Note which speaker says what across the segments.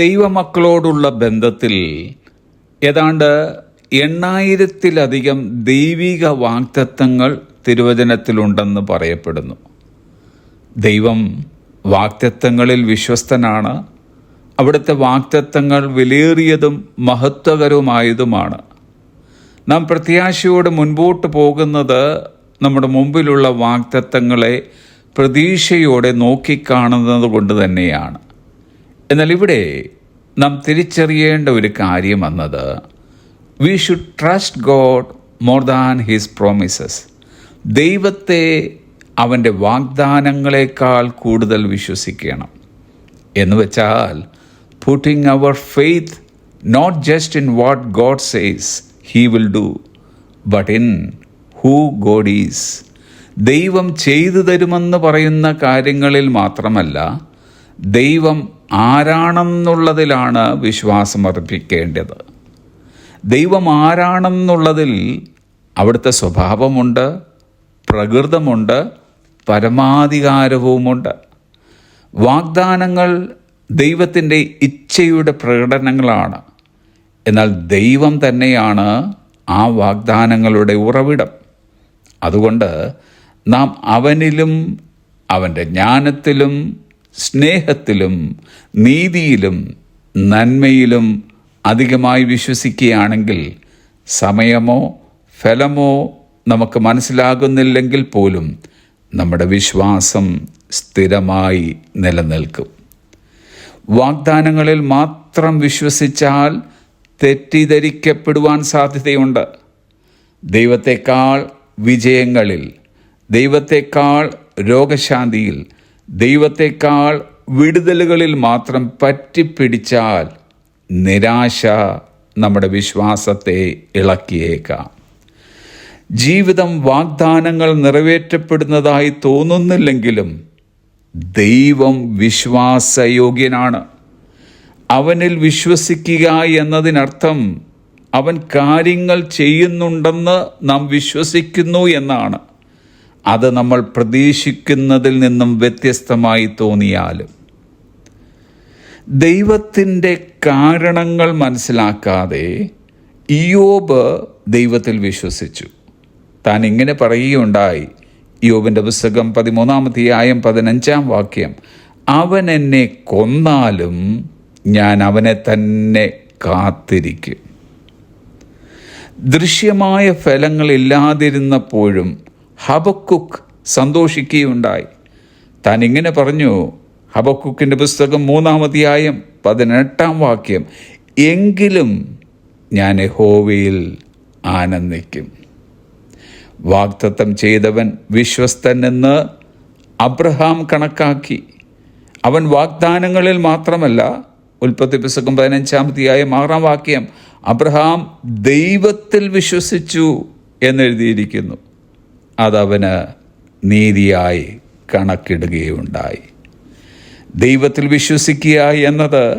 Speaker 1: ദൈവമക്കളോടുള്ള ബന്ധത്തിൽ ഏതാണ്ട് എണ്ണായിരത്തിലധികം ദൈവിക വാക്തത്വങ്ങൾ തിരുവചനത്തിലുണ്ടെന്ന് പറയപ്പെടുന്നു. ദൈവം വാക്തത്വങ്ങളിൽ വിശ്വസ്തനാണ്. അവിടുത്തെ വാക്തത്വങ്ങൾ വിലയേറിയതും മഹത്വകരവുമായതുമാണ്. നാം പ്രത്യാശയോട് മുൻപോട്ട് പോകുന്നത് നമ്മുടെ മുമ്പിലുള്ള വാക്തത്വങ്ങളെ പ്രതീക്ഷയോടെ നോക്കിക്കാണുന്നത് കൊണ്ട് തന്നെയാണ്. എന്നാൽ ഇവിടെ നാം തിരിച്ചറിയേണ്ട ഒരു കാര്യം എന്നത് we should trust God more than his promises ദൈവത്തെ അവന്റെ വാഗ്ദാനങ്ങളെക്കാൾ കൂടുതൽ വിശ്വസിക്കണം. എന്ന് വെച്ചാൽ putting our faith not just in what God says he will do but in who God is ദൈവം ചെയ്തു തരുമെന്ന് പറയുന്ന കാര്യങ്ങളിൽ മാത്രമല്ല ദൈവം ആരാണെന്നുള്ളതിലാണ് വിശ്വാസമർപ്പിക്കേണ്ടത് ദൈവം ആരാണെന്നുള്ളതിൽ അവിടുത്തെ സ്വഭാവമുണ്ട് പ്രകൃതമുണ്ട് പരമാധികാരവുമുണ്ട്. വാഗ്ദാനങ്ങൾ ദൈവത്തിന്റെ ഇച്ഛയുടെ പ്രകടനങ്ങളാണ്. എന്നാൽ ദൈവം തന്നെയാണ് ആ വാഗ്ദാനങ്ങളുടെ ഉറവിടം. അതുകൊണ്ട് നാം അവനിലും അവന്റെ ജ്ഞാനത്തിലും സ്നേഹത്തിലും നീതിയിലും നന്മയിലും അധികമായി വിശ്വസിക്കുകയാണെങ്കിൽ സമയമോ ഫലമോ നമുക്ക് മനസ്സിലാകുന്നില്ലെങ്കിൽ പോലും നമ്മുടെ വിശ്വാസം സ്ഥിരമായി നിലനിൽക്കും. വാഗ്ദാനങ്ങളിൽ മാത്രം വിശ്വസിച്ചാൽ തെറ്റിദ്ധരിക്കപ്പെടുവാൻ സാധ്യതയുണ്ട്. ദൈവത്തെക്കാൾ വിജയങ്ങളിൽ ദൈവത്തെക്കാൾ രോഗശാന്തിയിൽ ദൈവത്തെക്കാൾ വിടുതലുകളിൽ മാത്രം പറ്റിപ്പിടിച്ചാൽ നിരാശ നമ്മുടെ വിശ്വാസത്തെ ഇളക്കിയേക്കാം. ജീവിതം വാഗ്ദാനങ്ങൾ നിറവേറ്റപ്പെടുന്നതായി തോന്നുന്നില്ലെങ്കിലും ദൈവം വിശ്വാസയോഗ്യനാണ്. അവനിൽ വിശ്വസിക്കുക എന്നതിനർത്ഥം അവൻ കാര്യങ്ങൾ ചെയ്യുന്നുണ്ടെന്ന് നാം വിശ്വസിക്കുന്നു എന്നാണ്. അത് നമ്മൾ പ്രതീക്ഷിക്കുന്നതിൽ നിന്നും വ്യത്യസ്തമായി തോന്നിയാലും ദൈവത്തിന്റെ കാരണങ്ങൾ മനസ്സിലാക്കാതെ ഇയോബ് ദൈവത്തിൽ വിശ്വസിച്ചു. താൻ ഇങ്ങനെ പറയുകയുണ്ടായി. യോബിന്റെ പുസ്തകം പതിമൂന്നാമധ്യായം പതിനഞ്ചാം വാക്യം അവൻ എന്നെ കൊന്നാലും ഞാൻ അവനെ തന്നെ കാത്തിരിക്കും. ദൃശ്യമായ ഫലങ്ങളില്ലാതിരുന്നപ്പോഴും ഹബക്കുക്ക് സന്തോഷിക്കുകയുണ്ടായി. താൻ ഇങ്ങനെ പറഞ്ഞു ഹബക്കുക്കിന്റെ പുസ്തകം മൂന്നാമധ്യായം പതിനെട്ടാം വാക്യം എങ്കിലും ഞാൻ ഹോവയിൽ ആനന്ദിക്കും. വാഗ്ദത്തം ചെയ്തവൻ വിശ്വസ്തൻ എന്ന് അബ്രഹാം കണക്കാക്കി. അവൻ വാഗ്ദാനങ്ങളിൽ മാത്രമല്ല ഉൽപ്പത്തി പുസ്തകം പതിനഞ്ചാമത്തെയായ ആറാം വാക്യം അബ്രഹാം ദൈവത്തിൽ വിശ്വസിച്ചു എന്നെഴുതിയിരിക്കുന്നു. അതവന് നീതിയായി കണക്കിടുകയുണ്ടായി. ദൈവത്തിൽ വിശ്വസിക്കുക എന്നത്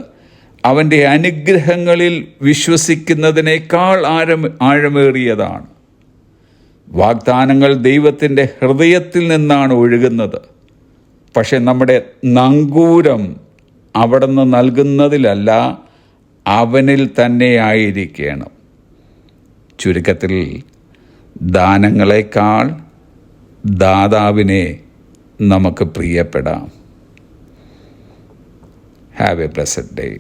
Speaker 1: അവന്റെ അനുഗ്രഹങ്ങളിൽ വിശ്വസിക്കുന്നതിനേക്കാൾ ആഴം ആഴമേറിയതാണ്. വാഗ്ദാനങ്ങൾ ദൈവത്തിന്റെ ഹൃദയത്തിൽ നിന്നാണ് ഒഴുകുന്നത്. പക്ഷെ നമ്മുടെ നങ്കൂരം അവിടെ നിന്ന് നൽകുന്നതിലല്ല അവനിൽ തന്നെയായിരിക്കണം. ചുരുക്കത്തിൽ ദാനങ്ങളെക്കാൾ ദാതാവിനെ നമുക്ക് പ്രിയപ്പെടാം. Have a blessed day